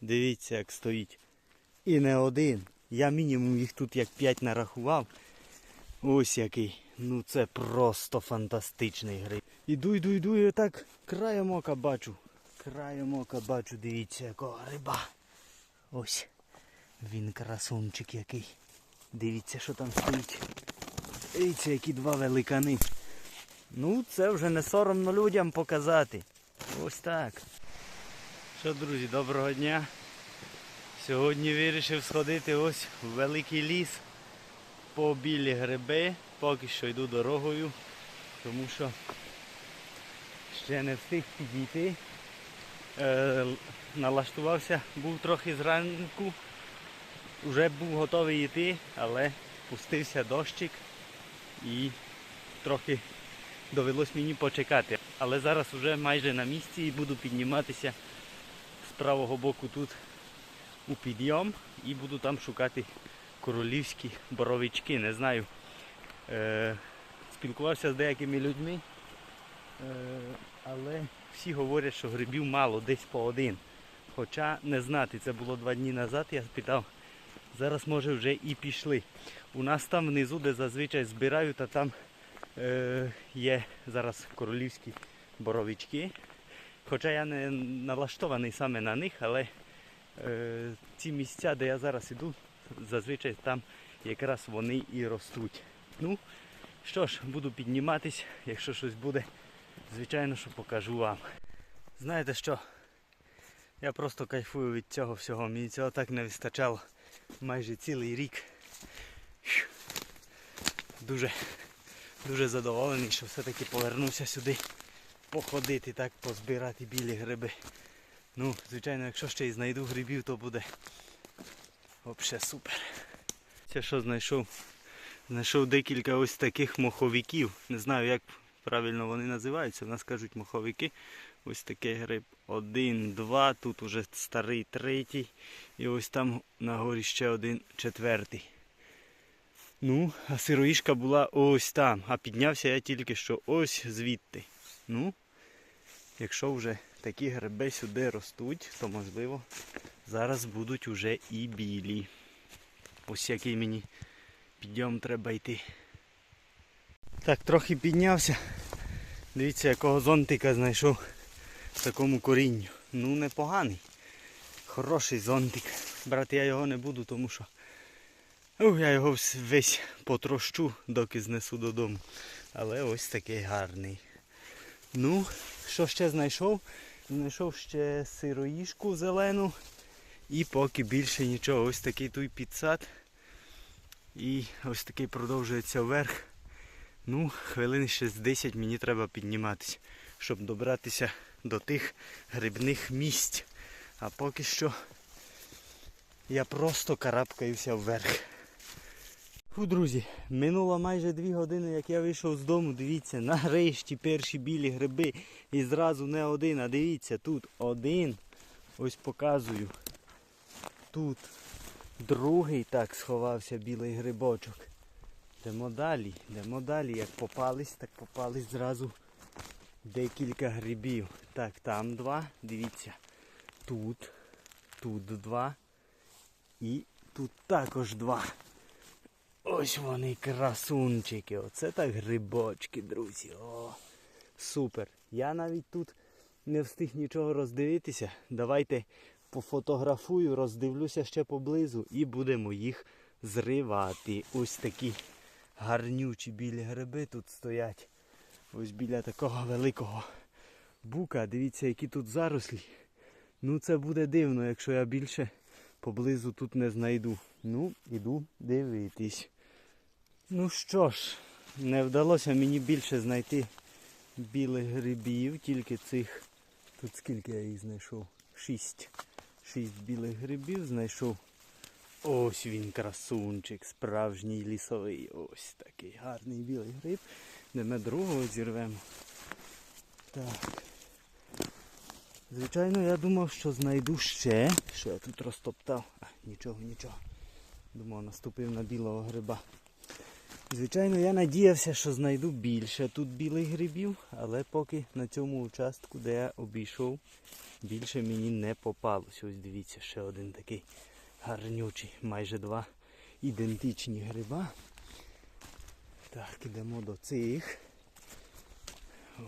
Дивіться, як стоїть. І не один. Я мінімум їх тут як 5 нарахував. Ось який. Ну це просто фантастичний гриб. Іду, йду, йду, і отак краєм ока бачу. Краєм ока бачу, дивіться, якого гриба. Ось. Він красунчик який. Дивіться, що там стоїть. Дивіться, які два великани. Ну, це вже не соромно людям показати. Ось так. Що, друзі, доброго дня. Сьогодні вирішив сходити ось в великий ліс по білі гриби. Поки що йду дорогою, тому що ще не встиг підійти. Е, налаштувався, був трохи зранку, вже був готовий йти, але пустився дощик і трохи довелось мені почекати. Але зараз вже майже на місці і буду підніматися правого боку тут у підйом і буду там шукати королівські боровички. Не знаю. Е, спілкувався з деякими людьми, е, але всі говорять, що грибів мало, десь по один. Хоча не знати, це було два дні назад, я спитав, зараз може вже і пішли. У нас там внизу, де зазвичай збирають, а там е, є зараз королівські боровички. Хоча я не налаштований саме на них, але е, ці місця, де я зараз іду, зазвичай там якраз вони і ростуть. Ну, що ж, буду підніматись, якщо щось буде, звичайно, що покажу вам. Знаєте що? Я просто кайфую від цього всього. Мені цього так не вистачало майже цілий рік. Дуже, дуже задоволений, що все-таки повернувся сюди походити, так, позбирати білі гриби. Ну, звичайно, якщо ще й знайду грибів, то буде взагалі супер. Це що знайшов? Знайшов декілька ось таких моховиків. Не знаю, як правильно вони називаються. У нас кажуть моховики. Ось такий гриб. Один, два, тут уже старий третій. І ось там на горі ще один четвертий. Ну, а сироїшка була ось там. А піднявся я тільки що ось звідти. Ну, якщо вже такі гриби сюди ростуть, то можливо зараз будуть уже і білі. Ось який мені підйом треба йти. Так, трохи піднявся. Дивіться, якого зонтика знайшов в такому корінню. Ну, непоганий. Хороший зонтик. Брати я його не буду, тому що ух, я його весь потрощу, доки знесу додому. Але ось такий гарний. Ну, що ще знайшов? Знайшов ще сироїшку зелену. І поки більше нічого. Ось такий той підсад. І ось такий продовжується вверх. Ну, хвилин ще з 10 мені треба підніматися, щоб добратися до тих грибних місць. А поки що я просто карабкаюся вверх. Фу, друзі, минуло майже 2 години, як я вийшов з дому. Дивіться, нарешті перші білі гриби. І зразу не один, а дивіться, тут один. Ось показую. Тут другий так сховався білий грибочок. Йдемо далі, йдемо далі. Як попались, так попались зразу декілька грибів. Так, там два, дивіться. Тут, тут два. І тут також два. Ось вони красунчики. Оце так грибочки, друзі. О, супер. Я навіть тут не встиг нічого роздивитися. Давайте пофотографую, роздивлюся ще поблизу і будемо їх зривати. Ось такі гарнючі білі гриби тут стоять. Ось біля такого великого бука. Дивіться, які тут зарослі. Ну це буде дивно, якщо я більше поблизу тут не знайду. Ну, іду дивитись. Ну що ж, не вдалося мені більше знайти білих грибів, тільки цих. Тут скільки я їх знайшов? Шість. Шість білих грибів знайшов. Ось він красунчик, справжній лісовий. Ось такий гарний білий гриб. Де ми другого зірвемо. Так. Звичайно, я думав, що знайду ще. Що я тут розтоптав? А, нічого, нічого. Думав, наступив на білого гриба. Звичайно, я надіявся, що знайду більше тут білих грибів, але поки на цьому участку, де я обійшов, більше мені не попалось. Ось дивіться, ще один такий гарнючий, майже два ідентичні гриба. Так, ідемо до цих.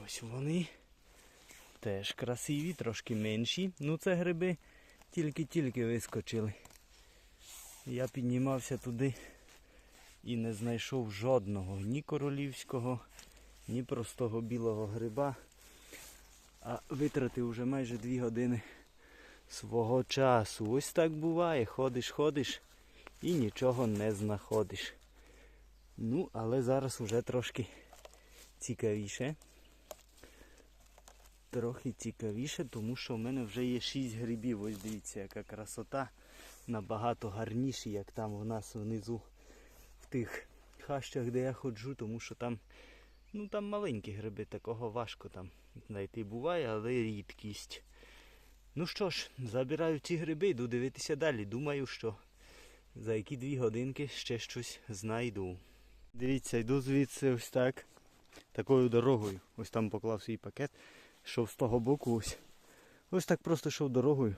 Ось вони. Теж красиві, трошки менші. Ну це гриби тільки-тільки вискочили. Я піднімався туди і не знайшов жодного ні королівського, ні простого білого гриба. А витратив вже майже дві години свого часу. Ось так буває. Ходиш, ходиш і нічого не знаходиш. Ну, але зараз вже трошки цікавіше. Трохи цікавіше, тому що в мене вже є 6 грибів. Ось дивіться, яка красота. Набагато гарніші, як там у нас внизу тих хащах, де я ходжу, тому що там, ну там маленькі гриби, такого важко там знайти буває, але рідкість. Ну що ж, забираю ці гриби, йду дивитися далі. Думаю, що за які дві годинки ще щось знайду. Дивіться, йду звідси ось так. Такою дорогою. Ось там поклав свій пакет. Йшов з того боку ось. Ось так просто йшов дорогою.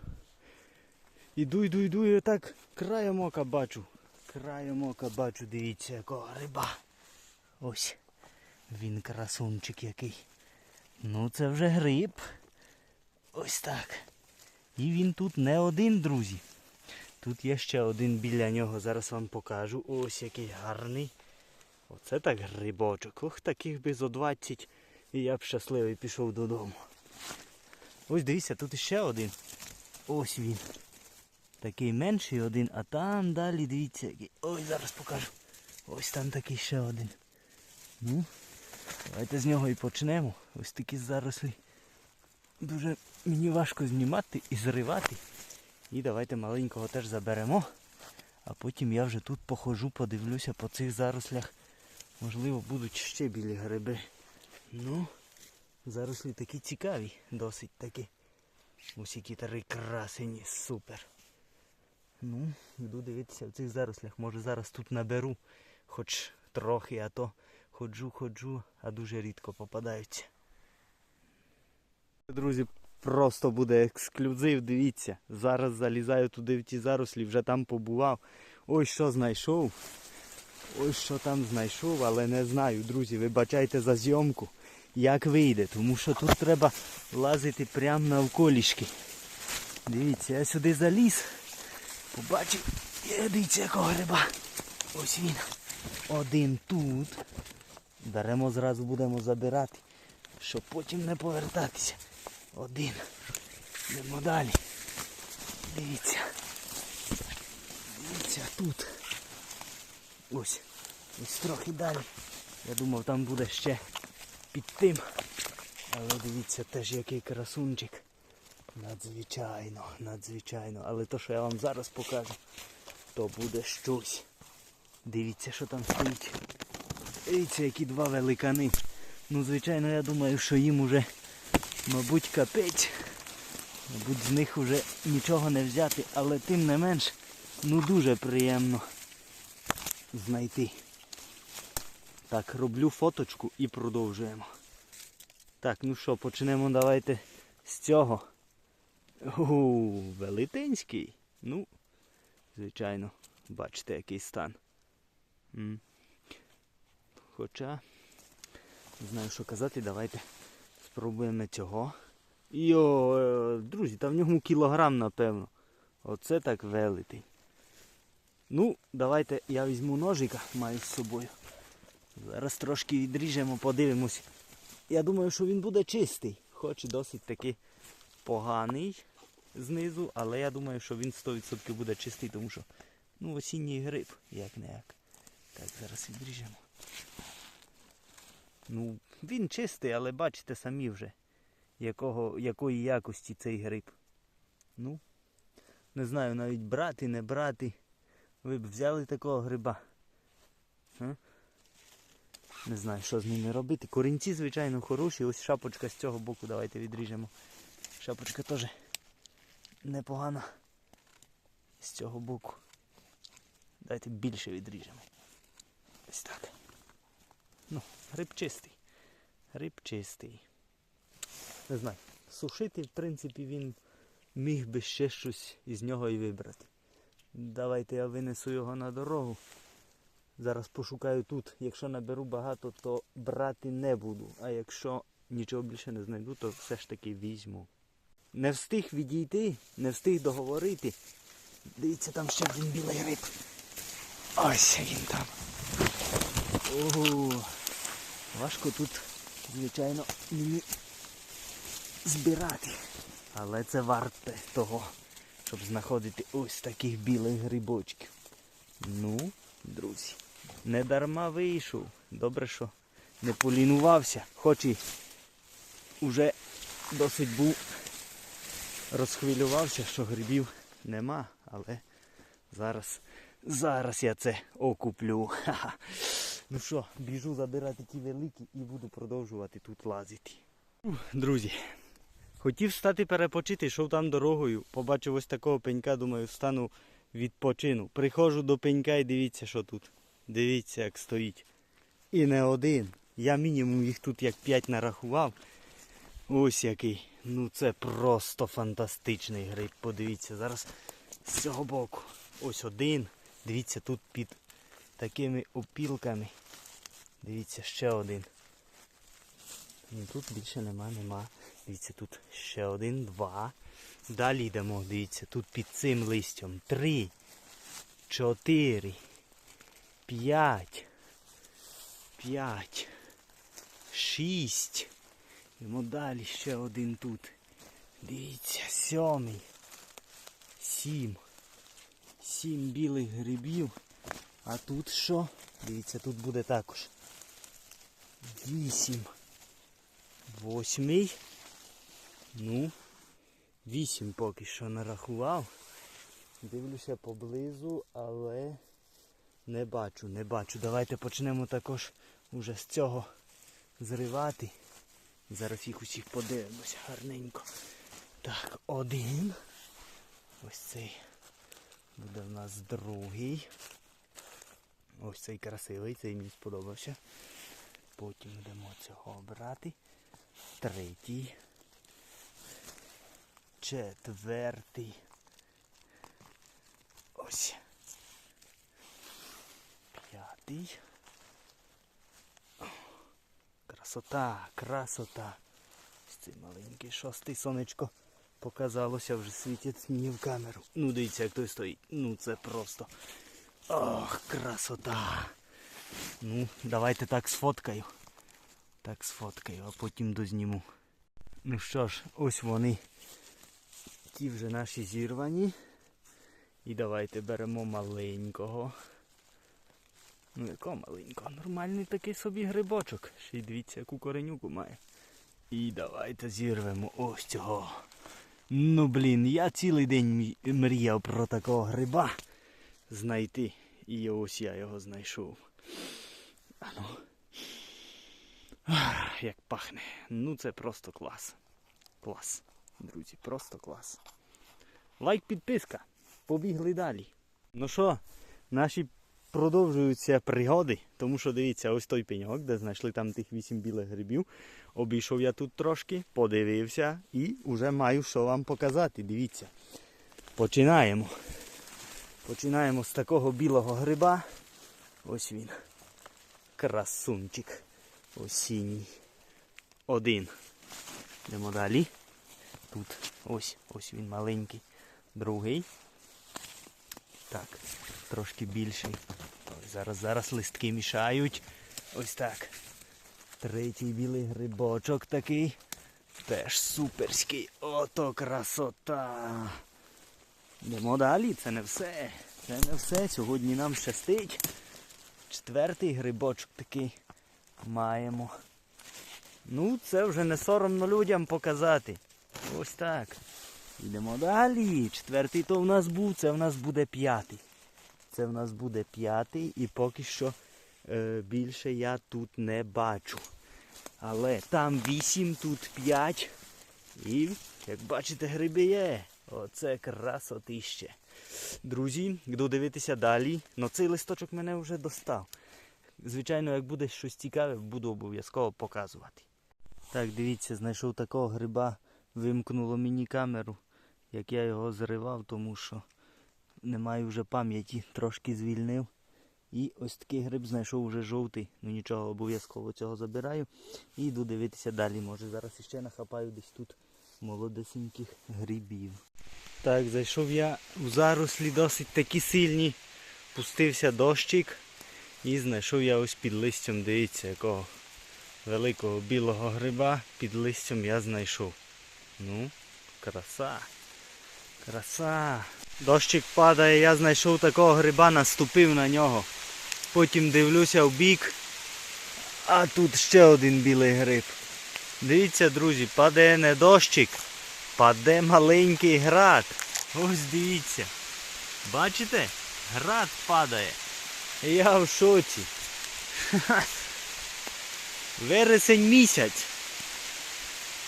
Іду, йду, йду, і отак краєм ока бачу. Краєм ока бачу, дивіться, якого риба. Ось. Він красунчик який. Ну це вже гриб. Ось так. І він тут не один, друзі. Тут є ще один біля нього. Зараз вам покажу. Ось який гарний. Оце так грибочок. Ох, таких би зо 20. І я б щасливий пішов додому. Ось дивіться, тут іще один. Ось він. Такий менший один, а там далі дивіться який. Ой, зараз покажу. Ось там такий ще один. Ну, давайте з нього і почнемо. Ось такі зарослі. Дуже мені важко знімати і зривати. І давайте маленького теж заберемо. А потім я вже тут похожу, подивлюся по цих зарослях. Можливо, будуть ще білі гриби. Ну, зарослі такі цікаві, досить такі. Ось які три красені, супер. Ну, йду дивитися в цих зарослях. Може зараз тут наберу хоч трохи, а то ходжу, ходжу, а дуже рідко попадаються. Друзі, просто буде ексклюзив, дивіться. Зараз залізаю туди в ті зарослі, вже там побував. Ось що знайшов. Ось що там знайшов, але не знаю, друзі, вибачайте за зйомку, як вийде, тому що тут треба лазити прямо навколішки. Дивіться, я сюди заліз, побачив, дивіться, якого гриба. Ось він. Один тут. Беремо зразу будемо забирати, щоб потім не повертатися. Один. Йдемо далі. Дивіться. Дивіться тут. Ось. Ось трохи далі. Я думав там буде ще під тим. Але дивіться теж який красунчик. Надзвичайно, надзвичайно. Але то, що я вам зараз покажу, то буде щось. Дивіться, що там стоїть. Дивіться, які два великани. Ну, звичайно, я думаю, що їм уже, мабуть, капець. Мабуть, з них вже нічого не взяти, але тим не менш, ну дуже приємно знайти. Так, роблю фоточку і продовжуємо. Так, ну що, почнемо давайте з цього. О, велетенський. Ну, звичайно, бачите, який стан. М. Хоча, не знаю, що казати, давайте спробуємо цього. Йо, е, друзі, та в ньому кілограм, напевно. Оце так велетень. Ну, давайте я візьму ножика, маю з собою. Зараз трошки відріжемо, подивимось. Я думаю, що він буде чистий, хоч і досить таки поганий знизу, але я думаю, що він 100% буде чистий, тому що ну, осінній гриб, як не як. Так, зараз відріжемо. Ну, він чистий, але бачите самі вже, якого, якої якості цей гриб. Ну, не знаю навіть брати, не брати. Ви б взяли такого гриба. А? Не знаю, що з ними робити. Корінці, звичайно, хороші. Ось шапочка з цього боку, давайте відріжемо. Шапочка теж непогана. З цього боку. Давайте більше відріжемо. Ось так. Ну, гриб чистий. Гриб чистий. Не знаю. Сушити, в принципі, він міг би ще щось із нього і вибрати. Давайте я винесу його на дорогу. Зараз пошукаю тут. Якщо наберу багато, то брати не буду. А якщо нічого більше не знайду, то все ж таки візьму. Не встиг відійти, не встиг договорити. Дивіться, там ще один білий гриб. Ось він там. Ого. Важко тут, звичайно, мені збирати. Але це варте того, щоб знаходити ось таких білих грибочків. Ну, друзі, не дарма вийшов. Добре, що не полінувався, хоч і вже досить був розхвилювався, що грибів нема, але зараз, зараз я це окуплю. Ха-ха. Ну що, біжу забирати ті великі і буду продовжувати тут лазити. Друзі, хотів стати перепочити, йшов там дорогою, побачив ось такого пенька, думаю, встану відпочину. Приходжу до пенька і дивіться, що тут. Дивіться, як стоїть. І не один. Я мінімум їх тут як п'ять нарахував. Ось який. Ну це просто фантастичний гриб. Подивіться, зараз з цього боку. Ось один. Дивіться, тут під такими опілками. Дивіться, ще один. Ну, Тут більше нема, нема. Дивіться, тут ще один, два. Далі йдемо, дивіться, тут під цим листям. Три, чотири, п'ять, п'ять, шість. Йдемо далі ще один тут. Дивіться, сьомий. Сім. Сім білих грибів. А тут що? Дивіться, тут буде також. Вісім. Восьмий. Ну, вісім поки що нарахував. Дивлюся поблизу, але не бачу, не бачу. Давайте почнемо також уже з цього зривати. Зараз їх усіх подивимося гарненько. Так, один. Ось цей буде в нас другий. Ось цей красивий, цей мені сподобався. Потім будемо цього обрати. Третій. Четвертий. Ось. П'ятий. Красота, красота. Ось цей маленький шостий сонечко показалося, вже світить мені в камеру. Ну дивіться, як той стоїть. Ну це просто. Ох, красота. Ну, давайте так сфоткаю. Так сфоткаю, а потім дозніму. Ну що ж, ось вони. Ті вже наші зірвані. І давайте беремо маленького. Ну якого маленького? Нормальний такий собі грибочок. Ще й дивіться, яку коренюку має. І давайте зірвемо ось цього. Ну блін, я цілий день мріяв про такого гриба знайти. І ось я його знайшов. Ану. Як пахне. Ну це просто клас. Клас. Друзі, просто клас. Лайк, підписка. Побігли далі. Ну що, наші продовжуються пригоди, тому що дивіться, ось той пеньок, де знайшли там тих вісім білих грибів. Обійшов я тут трошки, подивився і вже маю що вам показати. Дивіться. Починаємо. Починаємо з такого білого гриба. Ось він. Красунчик. Осінній. Один. Йдемо далі. Тут ось, ось він маленький. Другий. Так, трошки більший. Ось зараз, зараз листки мішають. Ось так. Третій білий грибочок такий. Теж суперський. Ото красота. Йдемо далі, це не все. Це не все. Сьогодні нам щастить. Четвертий грибочок такий маємо. Ну, це вже не соромно людям показати. Ось так. Йдемо далі. Четвертий то в нас був, це в нас буде п'ятий. Це в нас буде п'ятий і поки що е, більше я тут не бачу. Але там вісім, тут п'ять. І, як бачите, гриби є. Оце красотище. Друзі, йду дивитися далі. Ну цей листочок мене вже достав. Звичайно, як буде щось цікаве, буду обов'язково показувати. Так, дивіться, знайшов такого гриба, вимкнуло мені камеру, як я його зривав, тому що не маю вже пам'яті, трошки звільнив. І ось такий гриб знайшов вже жовтий. Ну нічого, обов'язково цього забираю. І йду дивитися далі. Може зараз іще нахапаю десь тут молодесеньких грибів. Так, зайшов я у зарослі досить такі сильні. Пустився дощик. І знайшов я ось під листям, дивіться, якого великого білого гриба під листям я знайшов. Ну, краса. Краса. Дощик падає, я знайшов такого гриба, наступив на нього. Потім дивлюся в бік. А тут ще один білий гриб. Дивіться, друзі, падає не дощик, паде маленький град. Ось дивіться. Бачите? Град падає. Я в шоці. Вересень місяць.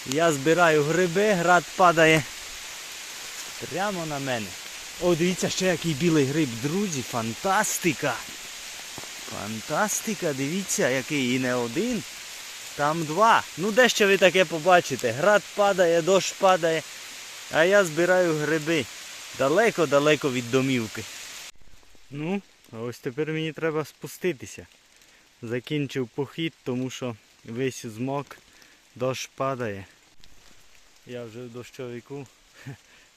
Я збираю гриби, град падає прямо на мене. О, дивіться ще який білий гриб, друзі, фантастика! Фантастика, дивіться, який і не один. Там два. Ну де ще ви таке побачите? Град падає, дощ падає, а я збираю гриби. Далеко-далеко від домівки. Ну, а ось тепер мені треба спуститися. Закінчив похід, тому що весь змок, дощ падає. Я вже в дощовику,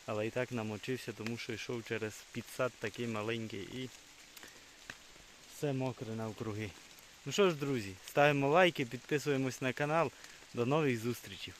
але і так намочився, тому що йшов через підсад такий маленький і все мокре навкруги. Ну що ж, друзі, ставимо лайки, підписуємось на канал. До нових зустрічей.